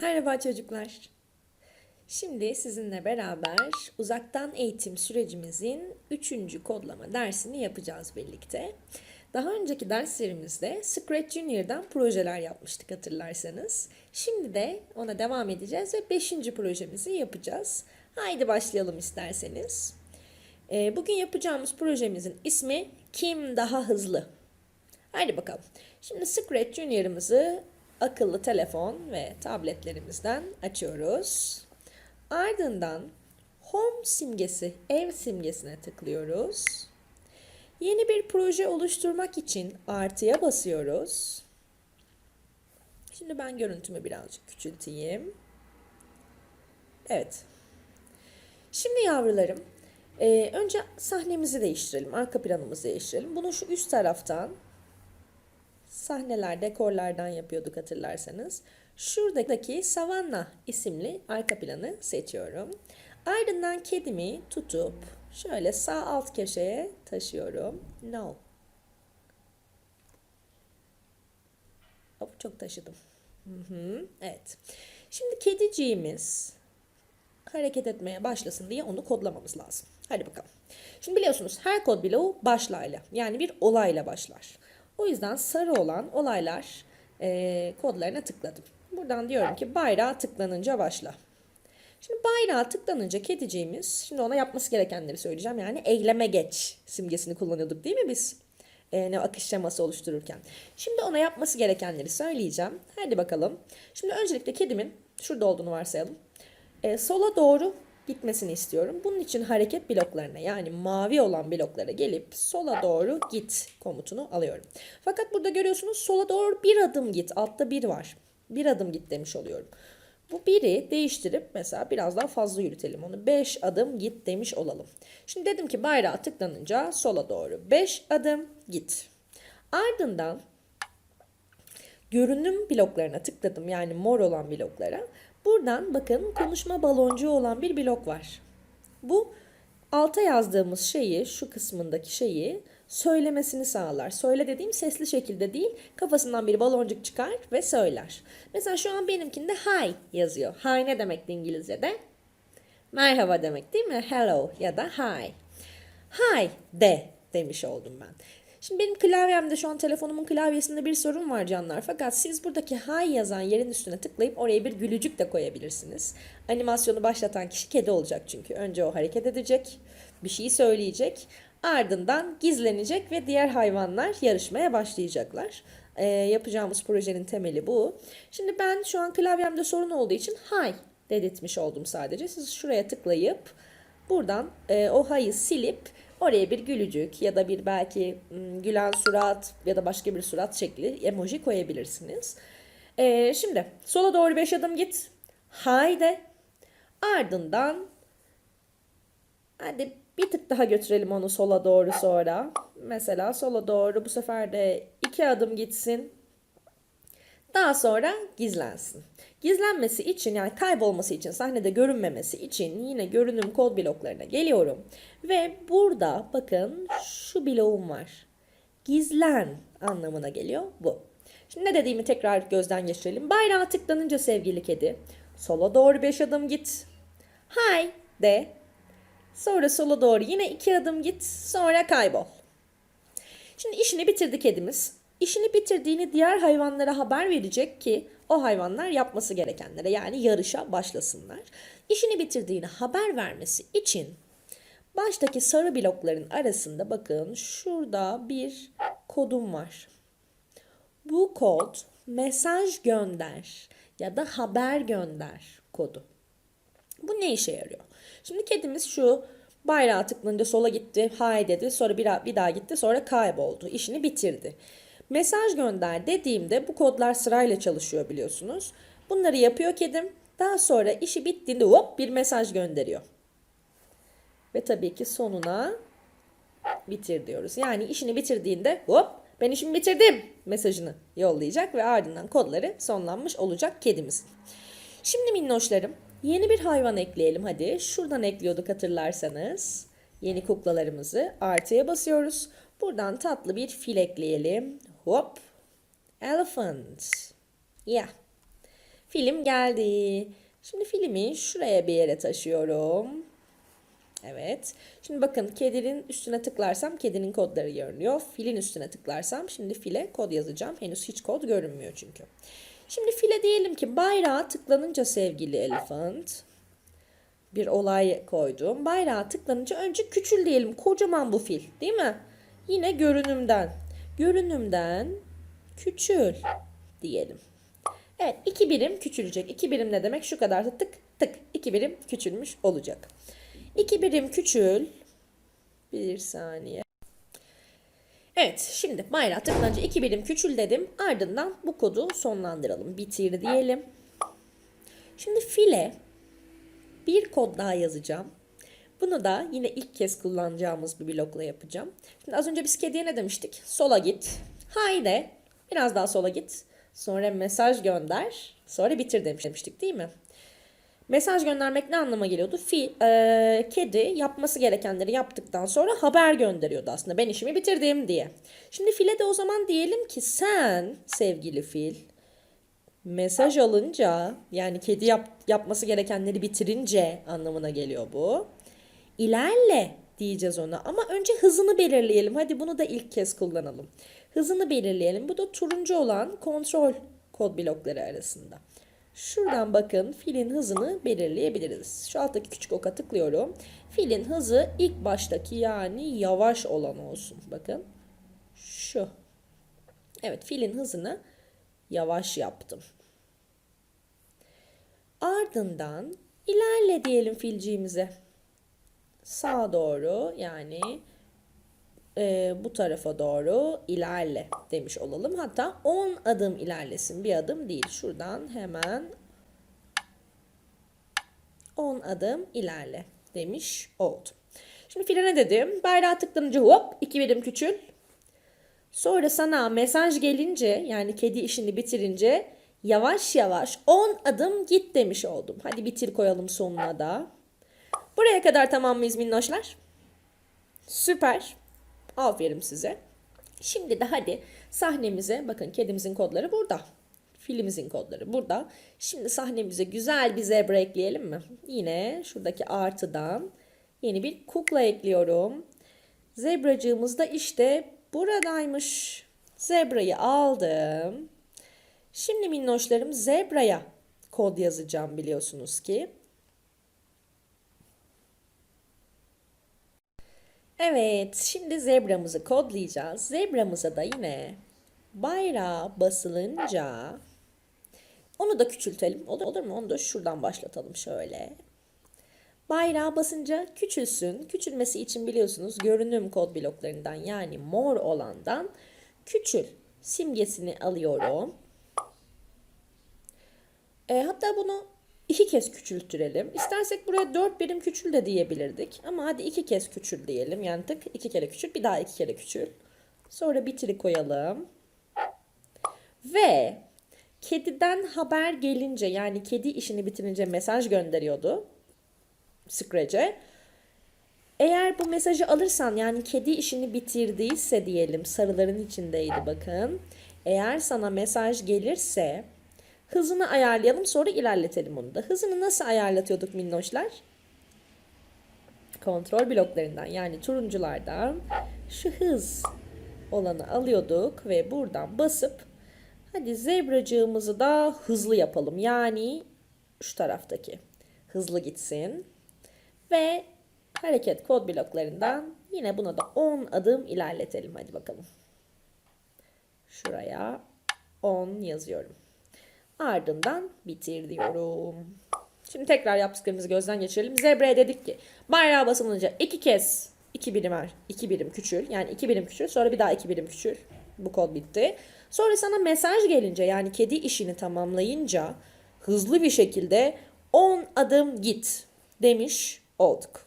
Merhaba çocuklar. Şimdi sizinle beraber uzaktan eğitim sürecimizin 3. kodlama dersini yapacağız birlikte. Daha önceki derslerimizde Scratch Junior'dan projeler yapmıştık hatırlarsanız. Şimdi de ona devam edeceğiz ve 5. projemizi yapacağız. Haydi başlayalım isterseniz. Ee, Bugün yapacağımız projemizin ismi Kim Daha Hızlı? Haydi bakalım. Şimdi Scratch Junior'ımızı akıllı telefon ve tabletlerimizden açıyoruz. Ardından Home simgesi, ev simgesine tıklıyoruz. Yeni bir proje oluşturmak için artıya basıyoruz. Şimdi ben görüntümü birazcık küçülteyim. Evet. Şimdi yavrularım, e, önce sahnemizi değiştirelim, arka planımızı değiştirelim. Bunu şu üst taraftan sahneler, dekorlardan yapıyorduk hatırlarsanız. Şuradaki Savanna isimli arka planı seçiyorum. Ardından kedimi tutup şöyle sağ alt köşeye taşıyorum. No. Hop çok taşıdım. Hı hı, evet. Şimdi kediciğimiz hareket etmeye başlasın diye onu kodlamamız lazım. Hadi bakalım. Şimdi biliyorsunuz her kod bloğu başlayla yani bir olayla başlar. O yüzden sarı olan olaylar e, kodlarına tıkladım. Buradan diyorum ki bayrağa tıklanınca başla. Şimdi bayrağa tıklanınca kediciğimiz, şimdi ona yapması gerekenleri söyleyeceğim. Yani eyleme geç simgesini kullanıyorduk değil mi biz? E, ne akış şeması oluştururken. Şimdi ona yapması gerekenleri söyleyeceğim. Hadi bakalım. Şimdi öncelikle kedimin şurada olduğunu varsayalım. E, sola doğru gitmesini istiyorum. Bunun için hareket bloklarına yani mavi olan bloklara gelip sola doğru git komutunu alıyorum. Fakat burada görüyorsunuz sola doğru bir adım git. Altta bir var. Bir adım git demiş oluyorum. Bu biri değiştirip mesela biraz daha fazla yürütelim onu. 5 adım git demiş olalım. Şimdi dedim ki bayrağa tıklanınca sola doğru 5 adım git. Ardından görünüm bloklarına tıkladım yani mor olan bloklara. Buradan bakın konuşma baloncuğu olan bir blok var. Bu alta yazdığımız şeyi, şu kısmındaki şeyi söylemesini sağlar. Söyle dediğim sesli şekilde değil, kafasından bir baloncuk çıkar ve söyler. Mesela şu an benimkinde hi yazıyor. Hi ne demekti İngilizce'de? Merhaba demek değil mi? Hello ya da hi. Hi de demiş oldum ben. Şimdi benim klavyemde şu an telefonumun klavyesinde bir sorun var canlar. Fakat siz buradaki hi yazan yerin üstüne tıklayıp oraya bir gülücük de koyabilirsiniz. Animasyonu başlatan kişi kedi olacak çünkü. Önce o hareket edecek, bir şeyi söyleyecek. Ardından gizlenecek ve diğer hayvanlar yarışmaya başlayacaklar. Ee, yapacağımız projenin temeli bu. Şimdi ben şu an klavyemde sorun olduğu için hi dedirtmiş oldum sadece. Siz şuraya tıklayıp buradan e, o hi'yi silip Oraya bir gülücük ya da bir belki gülen surat ya da başka bir surat şekli emoji koyabilirsiniz. Ee, şimdi sola doğru 5 adım git. Haydi. Ardından hadi bir tık daha götürelim onu sola doğru sonra. Mesela sola doğru bu sefer de 2 adım gitsin. Daha sonra gizlensin. Gizlenmesi için yani kaybolması için sahnede görünmemesi için yine görünüm kod bloklarına geliyorum. Ve burada bakın şu bloğum var. Gizlen anlamına geliyor bu. Şimdi ne dediğimi tekrar gözden geçirelim. Bayrağa tıklanınca sevgili kedi sola doğru 5 adım git. Hi de. Sonra sola doğru yine 2 adım git. Sonra kaybol. Şimdi işini bitirdi kedimiz. İşini bitirdiğini diğer hayvanlara haber verecek ki o hayvanlar yapması gerekenlere yani yarışa başlasınlar. İşini bitirdiğini haber vermesi için baştaki sarı blokların arasında bakın şurada bir kodum var. Bu kod mesaj gönder ya da haber gönder kodu. Bu ne işe yarıyor? Şimdi kedimiz şu bayrağa tıklayınca sola gitti, hay dedi, sonra bir, bir daha gitti, sonra kayboldu, işini bitirdi. Mesaj gönder dediğimde bu kodlar sırayla çalışıyor biliyorsunuz. Bunları yapıyor kedim. Daha sonra işi bittiğinde hop bir mesaj gönderiyor. Ve tabii ki sonuna bitir diyoruz. Yani işini bitirdiğinde hop ben işimi bitirdim mesajını yollayacak ve ardından kodları sonlanmış olacak kedimizin. Şimdi minnoşlarım yeni bir hayvan ekleyelim hadi. Şuradan ekliyorduk hatırlarsanız. Yeni kuklalarımızı artıya basıyoruz. Buradan tatlı bir fil ekleyelim. Hop. Elephant. Yeah. Film geldi. Şimdi filmi şuraya bir yere taşıyorum. Evet. Şimdi bakın kedinin üstüne tıklarsam kedinin kodları görünüyor. Filin üstüne tıklarsam şimdi file kod yazacağım. Henüz hiç kod görünmüyor çünkü. Şimdi file diyelim ki bayrağa tıklanınca sevgili elephant bir olay koydum. Bayrağa tıklanınca önce küçül diyelim. Kocaman bu fil değil mi? Yine görünümden. Görünümden küçül diyelim. Evet iki birim küçülecek. İki birim ne demek? Şu kadar tık tık. İki birim küçülmüş olacak. İki birim küçül. Bir saniye. Evet şimdi bayrağı tıklanınca iki birim küçül dedim. Ardından bu kodu sonlandıralım. Bitir diyelim. Şimdi file bir kod daha yazacağım. Bunu da yine ilk kez kullanacağımız bir blokla yapacağım. Şimdi az önce biz kediye ne demiştik? Sola git. Haydi. Biraz daha sola git. Sonra mesaj gönder. Sonra bitir demiştik değil mi? Mesaj göndermek ne anlama geliyordu? Fi, e, kedi yapması gerekenleri yaptıktan sonra haber gönderiyordu aslında. Ben işimi bitirdim diye. Şimdi file de o zaman diyelim ki sen sevgili fil mesaj alınca yani kedi yap, yapması gerekenleri bitirince anlamına geliyor bu. İlerle diyeceğiz ona ama önce hızını belirleyelim. Hadi bunu da ilk kez kullanalım. Hızını belirleyelim. Bu da turuncu olan kontrol kod blokları arasında. Şuradan bakın filin hızını belirleyebiliriz. Şu alttaki küçük oka tıklıyorum. Filin hızı ilk baştaki yani yavaş olan olsun. Bakın şu. Evet filin hızını yavaş yaptım. Ardından ilerle diyelim filciğimize. Sağa doğru yani e, bu tarafa doğru ilerle demiş olalım. Hatta 10 adım ilerlesin. Bir adım değil. Şuradan hemen 10 adım ilerle demiş oldum. Şimdi file ne dedim? Bayrağı tıklanınca hop iki birim küçül. Sonra sana mesaj gelince yani kedi işini bitirince yavaş yavaş 10 adım git demiş oldum. Hadi bitir koyalım sonuna da. Buraya kadar tamam mıyız minnoşlar? Süper. Aferin size. Şimdi de hadi sahnemize bakın kedimizin kodları burada. Filimizin kodları burada. Şimdi sahnemize güzel bir zebra ekleyelim mi? Yine şuradaki artıdan yeni bir kukla ekliyorum. Zebracığımız da işte buradaymış. Zebrayı aldım. Şimdi minnoşlarım zebraya kod yazacağım biliyorsunuz ki. Evet, şimdi zebramızı kodlayacağız. Zebramıza da yine bayrağı basılınca onu da küçültelim. Olur, olur mu? Onu da şuradan başlatalım şöyle. Bayrağı basınca küçülsün. Küçülmesi için biliyorsunuz görünüm kod bloklarından yani mor olandan küçül simgesini alıyorum. E, hatta bunu iki kez küçültürelim. İstersek buraya dört birim küçül de diyebilirdik. Ama hadi iki kez küçül diyelim. Yani tık iki kere küçül bir daha iki kere küçül. Sonra bitiri koyalım. Ve kediden haber gelince yani kedi işini bitirince mesaj gönderiyordu. Scratch'e. Eğer bu mesajı alırsan yani kedi işini bitirdiyse diyelim sarıların içindeydi bakın. Eğer sana mesaj gelirse Hızını ayarlayalım sonra ilerletelim onu da. Hızını nasıl ayarlatıyorduk minnoşlar? Kontrol bloklarından yani turunculardan şu hız olanı alıyorduk ve buradan basıp hadi zebracığımızı da hızlı yapalım. Yani şu taraftaki hızlı gitsin. Ve hareket kod bloklarından yine buna da 10 adım ilerletelim. Hadi bakalım. Şuraya 10 yazıyorum. Ardından bitir diyorum. Şimdi tekrar yaptıklarımızı gözden geçirelim. Zebra'ya dedik ki bayrağı basılınca iki kez iki birim er, iki birim küçül. Yani iki birim küçül. Sonra bir daha iki birim küçül. Bu kod bitti. Sonra sana mesaj gelince yani kedi işini tamamlayınca hızlı bir şekilde 10 adım git demiş olduk.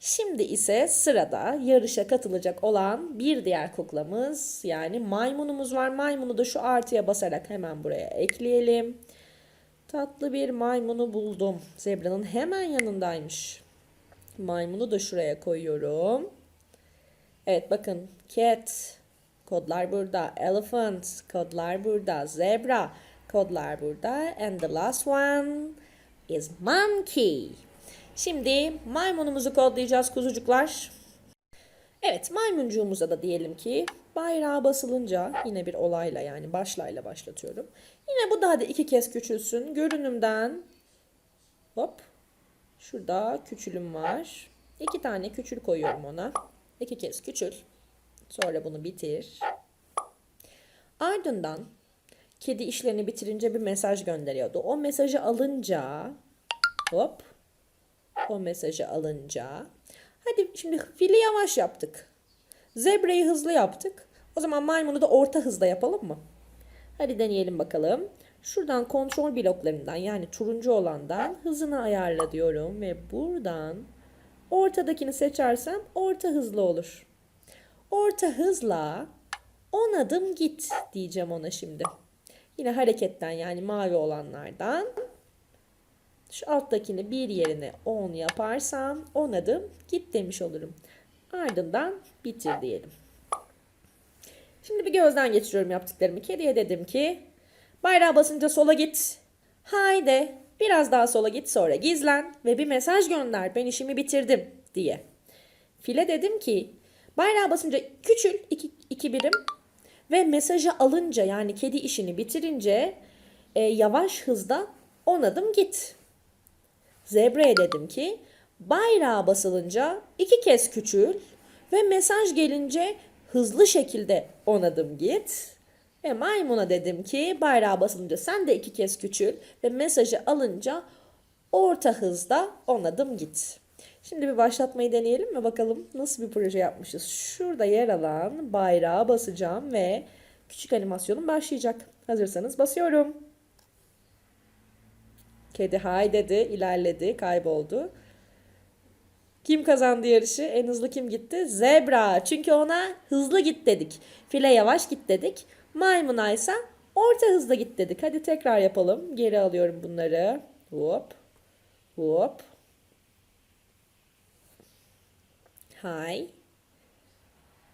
Şimdi ise sırada yarışa katılacak olan bir diğer kuklamız yani maymunumuz var. Maymunu da şu artıya basarak hemen buraya ekleyelim. Tatlı bir maymunu buldum. Zebranın hemen yanındaymış. Maymunu da şuraya koyuyorum. Evet bakın cat kodlar burada. Elephant kodlar burada. Zebra Kodlar burada. And the last one is monkey. Şimdi maymunumuzu kodlayacağız kuzucuklar. Evet maymuncuğumuza da diyelim ki bayrağa basılınca yine bir olayla yani başlayla başlatıyorum. Yine bu daha da iki kez küçülsün. Görünümden hop şurada küçülüm var. İki tane küçül koyuyorum ona. İki kez küçül. Sonra bunu bitir. Ardından kedi işlerini bitirince bir mesaj gönderiyordu. O mesajı alınca hop o mesajı alınca hadi şimdi fili yavaş yaptık. Zebrayı hızlı yaptık. O zaman maymunu da orta hızda yapalım mı? Hadi deneyelim bakalım. Şuradan kontrol bloklarından yani turuncu olandan hızını ayarla diyorum ve buradan ortadakini seçersem orta hızlı olur. Orta hızla 10 adım git diyeceğim ona şimdi. Yine hareketten yani mavi olanlardan şu alttakini bir yerine 10 yaparsam 10 adım git demiş olurum. Ardından bitir diyelim. Şimdi bir gözden geçiriyorum yaptıklarımı. Kediye dedim ki bayrağa basınca sola git. Haydi biraz daha sola git sonra gizlen ve bir mesaj gönder ben işimi bitirdim diye. File dedim ki bayrağa basınca küçül iki, iki birim ve mesajı alınca yani kedi işini bitirince e, yavaş hızda 10 adım git. Zebra'ya dedim ki bayrağa basılınca iki kez küçül ve mesaj gelince hızlı şekilde 10 adım git. Ve maymuna dedim ki bayrağa basılınca sen de iki kez küçül ve mesajı alınca orta hızda 10 adım git. Şimdi bir başlatmayı deneyelim mi bakalım nasıl bir proje yapmışız. Şurada yer alan bayrağa basacağım ve küçük animasyonum başlayacak. Hazırsanız basıyorum. Kedi hay dedi, ilerledi, kayboldu. Kim kazandı yarışı? En hızlı kim gitti? Zebra. Çünkü ona hızlı git dedik. File yavaş git dedik. Maymuna ise orta hızda git dedik. Hadi tekrar yapalım. Geri alıyorum bunları. Hop. Hop. Hay.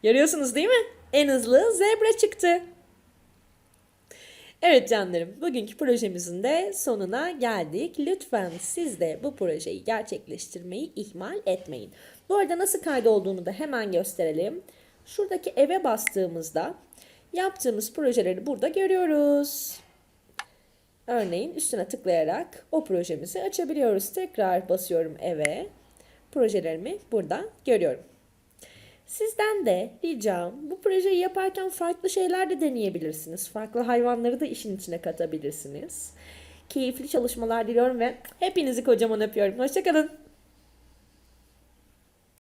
Görüyorsunuz değil mi? En hızlı zebra çıktı. Evet canlarım, bugünkü projemizin de sonuna geldik. Lütfen siz de bu projeyi gerçekleştirmeyi ihmal etmeyin. Bu arada nasıl kaydolduğunu da hemen gösterelim. Şuradaki eve bastığımızda yaptığımız projeleri burada görüyoruz. Örneğin üstüne tıklayarak o projemizi açabiliyoruz. Tekrar basıyorum eve. Projelerimi burada görüyorum. Sizden de ricam bu projeyi yaparken farklı şeyler de deneyebilirsiniz. Farklı hayvanları da işin içine katabilirsiniz. Keyifli çalışmalar diliyorum ve hepinizi kocaman öpüyorum. Hoşçakalın.